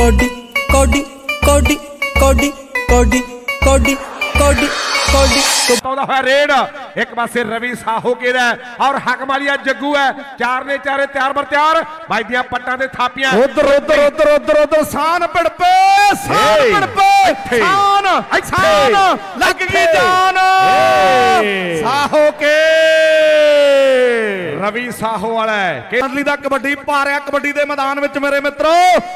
Cody ਕੋਡੀ ਕੋਡੀ ਕੋਡੀ ਕੋਡੀ ਕੋਡੀ ਕੋਡੀ ਕੋਡੀ। ਪਾਉਂਦਾ ਹੋਇਆ ਰੇਡ। ਇੱਕ ਪਾਸੇ ਰਵੀ ਸਾਹੋ ਕਿਹਦਾ ਔਰ ਹਕਮਾਲੀਆ ਜੱਗੂ ਹੈ। ਚਾਰ ਨੇ ਚਾਰੇ ਤਿਆਰ ਬਰ ਤਿਆਰ। ਵੱਜਦੀਆਂ ਪੱਟਾਂ ਤੇ ਥਾਪੀਆਂ। ਉਧਰ ਉਧਰ ਉਧਰ ਉਧਰ ਉਧਰ ਸਾਨ ਪੜਪੇ ਸਾਨ ਪੜਪੇ ਸਾਨ ਸਾਨ ਲੱਗ ਗਈ ਜਾਨ। ਰਵੀ ਸਾਹੋ ਵਾਲਾ ਹੈ। ਕਿ ਅਸਲੀ ਦਾ ਕਬੱਡੀ ਪਾ ਰਿਹਾ ਕਬੱਡੀ ਦੇ ਮੈਦਾਨ ਵਿੱਚ ਮੇਰੇ ਮਿੱਤਰੋ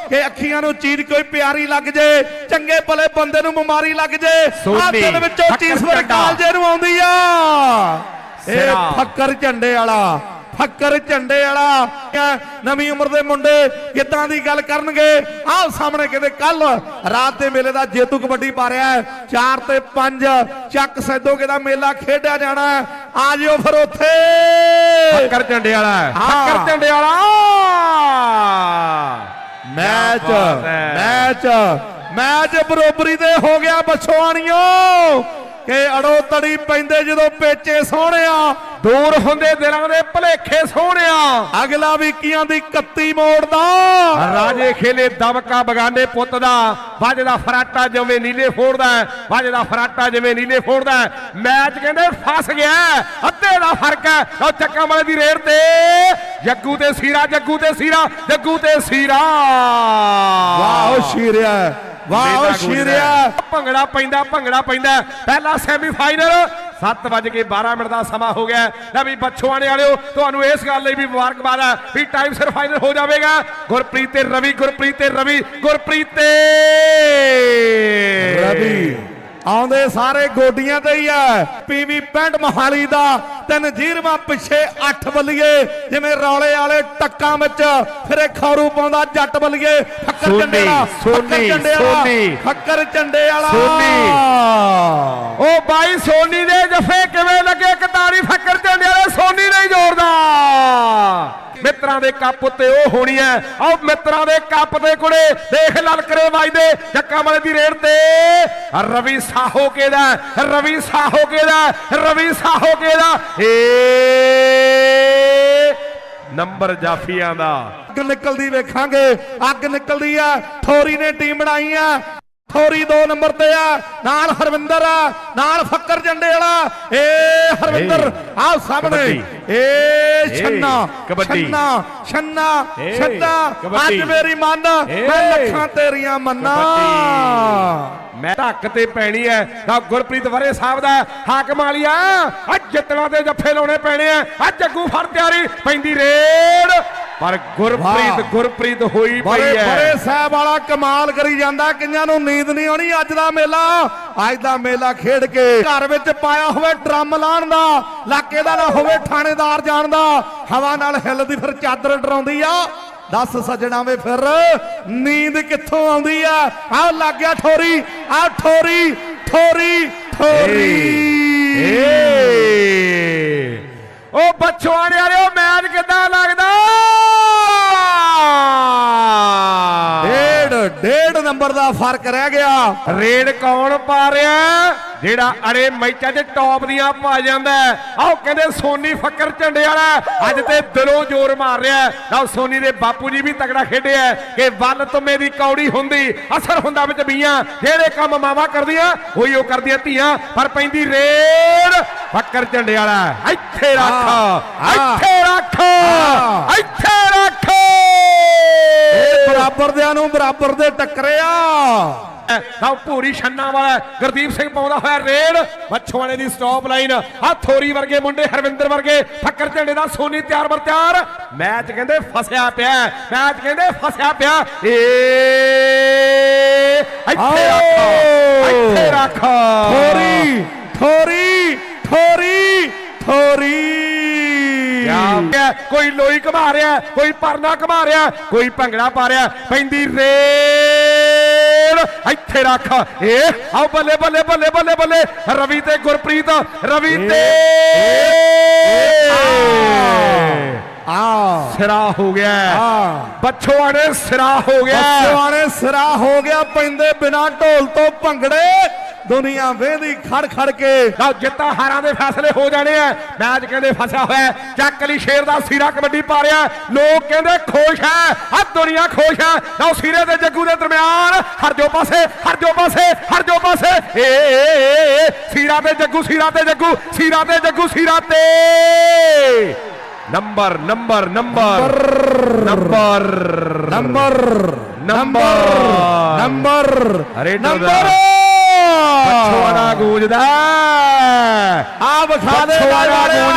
ਕਿ ਅੱਖੀਆਂ ਨੂੰ ਚੀਜ਼ ਕੋਈ ਪਿਆਰੀ ਲੱਗ ਜੇ ਚੰਗੇ ਭਲੇ ਬੰਦੇ ਨੂੰ ਬਿਮਾਰੀ ਲੱਗ ਜੇ ਆ ਦਿਲ ਵਿੱਚੋਂ ਚੀਜ਼ ਵਰ। ਕਾਲਜੇ ਨੂੰ ਆਉਂਦੀ ਆ। ਇਹ। ਫੱਕਰ ਝੰਡੇ ਵਾਲਾ ਫੱਕਰ ਝੰਡੇ ਵਾਲਾ। ਨਵੀਂ ਉਮਰ ਦੇ ਮੁੰਡੇ ਕਿੱਦਾਂ ਦੀ ਗੱਲ ਕਰਨਗੇ? ਆਹ ਸਾਹਮਣੇ ਕਹਿੰਦੇ ਕੱਲ ਰਾਤ ਦੇ ਮੇਲੇ ਦਾ ਜੇਤੂ ਕਬੱਡੀ ਪਾ ਰਿਹਾ ਹੈ। 4 ਤੇ 5 ਚੱਕ ਸੈਦੋਗੇ ਦਾ ਮੇਲਾ ਖੇਡਿਆ ਜਾਣਾ ਹੈ। ਆ ਜਿਓ ਫਿਰ ਉੱਥੇ ਫੱਕਰ ਝੰਡੇ ਵਾਲਾ। ਫੱਕਰ ਝੰਡੇ ਵਾਲਾ ਮੈਚ। ਮੈਚ ਮੈਚ ਬਰੋਬਰੀ ਦੇ ਹੋ ਗਿਆ ਬਛੋਆਣੀਓ ਕਿ ਅੜੋ ਤੜੀ ਪੈਂਦੇ ਜਦੋਂ ਪੇਚੇ ਸੋਹਣਿਆ ਦੂਰ ਹੁੰਦੇ ਦਿਲਾਂ ਦੇ ਭਲੇਖੇ ਸੋਹਣਿਆ। ਅਗਲਾ ਵੀ ਕੀਆਂ ਦੀ 31 ਮੋੜਦਾ। ਰਾਜੇ ਖੇਲੇ ਦਮਕਾ ਬਗਾਨੇ ਪੁੱਤ ਦਾ। ਵੱਜਦਾ ਫਰਾਟਾ ਜਿਵੇਂ ਨੀਲੇ ਫੋੜਦਾ ਵੱਜਦਾ ਫਰਾਟਾ ਜਿਵੇਂ ਨੀਲੇ ਫੋੜਦਾ। ਮੈਚ ਕਹਿੰਦੇ ਫਸ ਗਿਆ। ਅੱਧੇ ਦਾ ਫ਼ਰਕ ਹੈ। ਉਹ ਚੱਕਾਂ ਵਾਲੇ ਦੀ ਰੇਡ ਤੇ। ਜੱਗੂ ਤੇ ਸੀਰਾ ਜੱਗੂ ਤੇ ਸੀਰਾ ਜੱਗੂ ਤੇ ਸੀਰਾ। ਵਾਹ ਸ਼ੀਰਿਆ ਵਾਹ ਮੇਲਾ ਸ਼ੀਰਿਆ। ਭੰਗੜਾ ਪੈਂਦਾ ਭੰਗੜਾ ਪੈਂਦਾ ਪਹਿਲਾ ਸੈਮੀਫਾਈਨਲ 7:12 ਮਿੰਟ ਦਾ ਸਮਾਂ ਹੋ ਗਿਆ। ਲੈ ਵੀ ਬੱਚੋਆਣੇ ਵਾਲਿਓ ਤੁਹਾਨੂੰ ਇਸ ਗੱਲ ਲਈ ਵੀ ਮੁਬਾਰਕਬਾਦ ਹੈ ਵੀ ਟਾਈਮ ਸਿਰ ਫਾਈਨਲ ਹੋ ਜਾਵੇਗਾ। ਗੁਰਪ੍ਰੀਤ ਤੇ ਰਵੀ ਗੁਰਪ੍ਰੀਤ ਤੇ ਰਵੀ ਗੁਰਪ੍ਰੀਤ ਤੇ ਰਵੀ। ਆਉਂਦੇ ਸਾਰੇ ਗੋਡੀਆਂ ਤੇ ਹੀ ਆ ਪੀਵੀ ਪੈਂਟ ਮਹਾਲੀ ਦਾ। ਤੇ ਨਜੀਰਵਾ ਪਿੱਛੇ 8 ਬੱਲੀਏ। ਜਿਵੇਂ ਰੌਲੇ ਵਾਲੇ ਟੱਕਾਂ ਵਿੱਚ ਫਿਰੇ ਖੌਰੂ ਪਾਉਂਦਾ ਜੱਟ ਬੱਲੀਏ। ਫੱਕਰ ਝੰਡੇ ਵਾਲਾ ਸੋਨੀ, ਫੱਕਰ ਝੰਡੇ ਵਾਲਾ ਸੋਨੀ। ਫੱਕਰ ਝੰਡੇ ਵਾਲਾ। ਸੋਨੀ। ਉਹ ਬਾਈ ਸੋਨੀ ਦੇ ਜਫੇ ਕਿਵੇਂ ਲੱਗੇ? ਕਤਾਰੀ ਫੱਕਰ ਝੰਡੇ ਵਾਲੇ ਸੋਨੀ ਨਹੀਂ ਜੋੜਦਾ। ਮਿੱਤਰਾਂ ਦੇ ਕੱਪ ਉੱਤੇ ਉਹ ਹੋਣੀ ਹੈ। ਆਓ ਮਿੱਤਰਾਂ ਦੇ ਕੱਪ ਦੇ ਕੁੜੇ, ਦੇਖ ਲਲਕਰੇ ਵੱਜਦੇ ਜੱਕਾਂ ਵਾਲੇ ਦੀ ਰੇਡ ਤੇ। ਰਵੀ ਸਾਹੋ ਕਿਹਦਾ ਰਵੀ ਸਾਹੋ ਕਿਹਦਾ ਰਵੀ ਸਾਹੋ ਕਿਹਦਾ ਏ ਨੰਬਰ ਜਾਫੀਆਂ ਦਾ। ਅੱਗ ਨਿਕਲਦੀ ਵੇਖਾਂਗੇ, ਅੱਗ ਨਿਕਲਦੀ ਆ, ਥੋਰੀ ਨੇ ਟੀਮ ਬਣਾਈ ਆ। ਥੋਰੀ 2 ਨੰਬਰ ਤੇ ਆ। ਨਾਲ ਹਰਵਿੰਦਰ ਆ ਨਾਲ ਫੱਕਰ ਝੰਡੇ ਵਾਲਾ। ਏ ਹਰਵਿੰਦਰ ਆਹ ਸਾਹਮਣੇ। ਏ ਛੰਨਾ ਕਬੱਡੀ। ਛੰਨਾ ਛੰਨਾ ਛੰਨਾ। ਅੱਜ ਮੇਰੀ ਮੰਨ ਮੈਂ ਲੱਖਾਂ ਤੇਰੀਆਂ ਮੰਨਾਂ। ਮੈਂ ਧੱਕ ਤੇ ਪੈਣੀ ਐ। ਤਾਂ ਗੁਰਪ੍ਰੀਤ ਵਰੇ ਸਾਹਿਬ ਦਾ ਹਾਕਮ ਵਾਲੀਆ। ਅੱਜ ਜਿੱਤਣਾ ਦੇ ਜੱਫੇ ਲਾਉਣੇ ਪੈਣੇ ਆ ਅੱਜ ਜੱਗੂ ਫੜ ਤਿਆਰੀ। ਪੈਂਦੀ ਰੇਡ। ਪਰ ਗੁਰਪ੍ਰੀਤ। ਗੁਰਪ੍ਰੀਤ ਹੋਈ ਪਈ ਐ ਬੜੇ ਸਾਹਿਬ ਵਾਲਾ ਕਮਾਲ ਕਰੀ ਜਾਂਦਾ ਕਿੰਨਾਂ ਨੂੰ ਨੀਂਦ ਨਹੀਂ ਆਉਣੀ ਅੱਜ ਦਾ ਮੇਲਾ। ਅੱਜ ਦਾ ਮੇਲਾ ਖੇਡ ਕੇ ਘਰ ਵਿੱਚ ਪਾਇਆ ਹੋਵੇ ਡਰਮ ਲਾਣ ਦਾ ਇਲਾਕੇ ਦਾ ਨਾ ਹੋਵੇ ਥਾਣੇਦਾਰ ਜਾਣ ਦਾ। ਹਵਾ ਨਾਲ ਹਿੱਲਦੀ ਫਿਰ ਚਾਦਰ ਡਰਾਉਂਦੀ ਆ। ਦੱਸ ਸੱਜਣਾ ਵੇ ਫਿਰ ਨੀਂਦ ਕਿੱਥੋਂ ਆਉਂਦੀ ਆ? ਆਹ ਲੱਗ ਗਿਆ ਠੋਰੀ ਆਹ ਠੋਰੀ ਠੋਰੀ ਠੋਰੀ। ਏ ਉਹ ਬੱਚਵਾਣੇ ਵਾਲਿਓ ਮੈਚ ਕਿੱਦਾਂ ਲੱਗਦਾ ਡੇਢ ਡੇਢ ਨੰਬਰ ਦਾ ਫ਼ਰਕ ਰਹਿ ਗਿਆ। ਰੇਡ ਕੌਣ ਪਾ ਰਿਹਾ? ਜਿਹੜਾ ਅੜੇ ਮੈਚਾਂ 'ਚ ਟੌਪ ਦੀਆਂ ਪਾ ਜਾਂਦਾ ਹੈ। ਆਓ ਕਹਿੰਦੇ ਸੋਨੀ ਫੱਕਰ ਝੰਡੇ ਵਾਲਾ ਅੱਜ ਤੇ ਦਿਲੋਂ ਜ਼ੋਰ ਮਾਰ ਰਿਹਾ। ਆਓ ਸੋਨੀ ਦੇ ਬਾਪੂ ਜੀ ਵੀ ਤਗੜਾ ਖੇਡਿਆ ਕਿ ਵੱਲ ਤੁਮੇ ਦੀ ਕੌੜੀ ਹੁੰਦੀ ਅਸਰ ਹੁੰਦਾ ਵਿੱਚ ਬੀਆਂ। ਜਿਹੜੇ ਕੰਮ ਮਾਵਾ ਕਰਦੀਆਂ ਉਹੀ ਉਹ ਕਰਦੀਆਂ ਧੀਆਂ। ਪਰ ਪੈਂਦੀ ਰੇਡ ਫੱਕਰ ਝੰਡੇ ਵਾਲਾ ਇੱਥੇ ਰੱਖ ਇੱਥੇ ਰੱਖ ਹਾਂ। ਇੱਥੇ ਰੱਖ ਇਹ ਦਿਆਂ ਨੂੰ ਬਰਾਬਰ ਦੇ ਟੱਕਰਿਆ। ਤਾਂ ਪੂਰੀ ਛੰਨਾ ਵਾਲਾ ਗੁਰਦੀਪ ਸਿੰਘ ਪਾਉਂਦਾ ਹੋਇਆ ਰੇਡ। ਮੱਛਵਾਣੇ ਦੀ ਸਟਾਪ ਲਾਈਨ ਆ ਥੋਰੀ ਵਰਗੇ ਮੁੰਡੇ ਹਰਵਿੰਦਰ ਵਰਗੇ। ਫੱਕਰ ਝੰਡੇ ਦਾ ਸੋਨੀ ਤਿਆਰ ਬਰ ਤਿਆਰ। ਮੈਚ ਕਹਿੰਦੇ ਫਸਿਆ ਪਿਆ ਮੈਚ ਕਹਿੰਦੇ ਫਸਿਆ ਪਿਆ। ਏ ਇੱਥੇ ਰੱਖ। ਇੱਥੇ ਰੱਖ ਥੋਰੀ ਥੋਰੀ ਥੋਰੀ ਥੋਰੀ ਕਿਆ ਕੋਈ ਲੋਈ ਘਮਾ ਰਿਹਾ ਕੋਈ ਪਰਨਾ ਘਮਾ ਰਿਹਾ ਕੋਈ ਭੰਗੜਾ ਪਾ ਰਿਹਾ ਪੈਂਦੀ ਰੇਡ ਇੱਥੇ ਰੱਖ। ਏ ਆਓ ਬੱਲੇ ਬੱਲੇ ਬੱਲੇ ਬੱਲੇ ਬੱਲੇ। ਰਵੀ ਤੇ ਗੁਰਪ੍ਰੀਤ ਰਵੀ ਤੇ ਆ। ਸਿਰਾ ਹੋ ਗਿਆ। ਆ। ਬੱਚੋਆਂ ਨੇ ਸਿਰਾ ਹੋ ਗਿਆ। ਬੱਸਵਾਣੇ ਸਿਰਾ ਹੋ ਗਿਆ ਪੈਂਦੇ ਬਿਨਾ ਢੋਲ ਤੋਂ ਭੰਗੜੇ। ਦੁਨੀਆ ਵੇਂਦੀ ਖੜ ਖੜ ਕੇ। ਲਓ ਜਿੱਤਾਂ ਹਾਰਾਂ ਦੇ ਫੈਸਲੇ ਹੋ ਜਾਣੇ ਆ। ਮੈਚ ਕਹਿੰਦੇ ਫਸਿਆ ਹੋਇਆ। ਚੱਕ ਲਈ ਸ਼ੇਰ ਦਾ ਸੀਰਾ ਕਬੱਡੀ ਪਾ ਰਿਹਾ। ਲੋਕ ਕਹਿੰਦੇ ਖੁਸ਼ ਹੈ। ਆ ਦੁਨੀਆ ਖੁਸ਼ ਹੈ। ਲਓ ਸੀਰੇ ਤੇ ਜੱਗੂ ਦੇ ਦਰਮਿਆਨ। ਹਰ ਜੋ ਪਾਸੇ ਹਰ ਜੋ ਪਾਸੇ। ਹਰ ਜੋ ਪਾਸੇ ਏ ਸੀਰਾ ਤੇ ਜੱਗੂ ਸੀਰਾ ਤੇ ਜੱਗੂ ਸੀਰਾ ਤੇ ਜੱਗੂ ਸੀਰਾ ਤੇ। Number number number. Number. Number. Number. Number. ਅਰੇ ਨੰਬਰ। ਛੋੜਾ ਗੂੰਜਦਾ ਆ ਵਿਖਾ ਦੇ ਲਾਈਵ ਵਾਲਿਆ।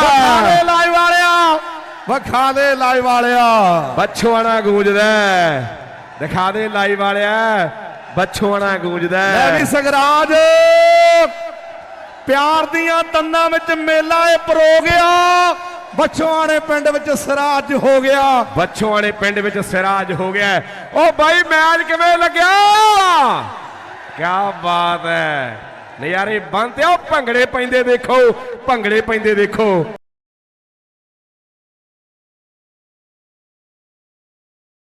ਵਿਖਾ ਦੇ ਲਾਈਵ ਵਾਲਿਆ। ਵਿਖਾ ਦੇ ਲਾਈਵ ਵਾਲਿਆ ਬੱਛੋਆਣਾ ਗੂੰਜਦਾ। ਦਿਖਾ ਦੇ ਲਾਈਵ ਵਾਲਿਆ। ਬੱਛੋਆਣਾ ਗੂੰਜਦਾ ਲੈ। ਵੀ ਸਗਰਾਜ। ਪਿਆਰ ਦੀਆਂ ਤੰਦਾਂ ਵਿੱਚ ਮੇਲਾ ਇਹ ਪਰੋ ਗਿਆ। ਬੱਚੋਆਣੇ ਪਿੰਡ ਵਿੱਚ ਸਰਾਜ ਹੋ ਗਿਆ। ਬੱਛੋਆਣੇ ਪਿੰਡ ਵਿੱਚ ਸਿਰਾਜ ਹੋ ਗਿਆ। ਉਹ ਬਾਈ ਮੈਚ ਕਿਵੇਂ ਲੱਗਿਆ? ਕੀ ਬਾਤ ਹੈ। ਨਜ਼ਾਰੇ ਬੰਦ ਤੇ ਉਹ ਭੰਗੜੇ ਪੈਂਦੇ ਦੇਖੋ ਭੰਗੜੇ ਪੈਂਦੇ ਦੇਖੋ।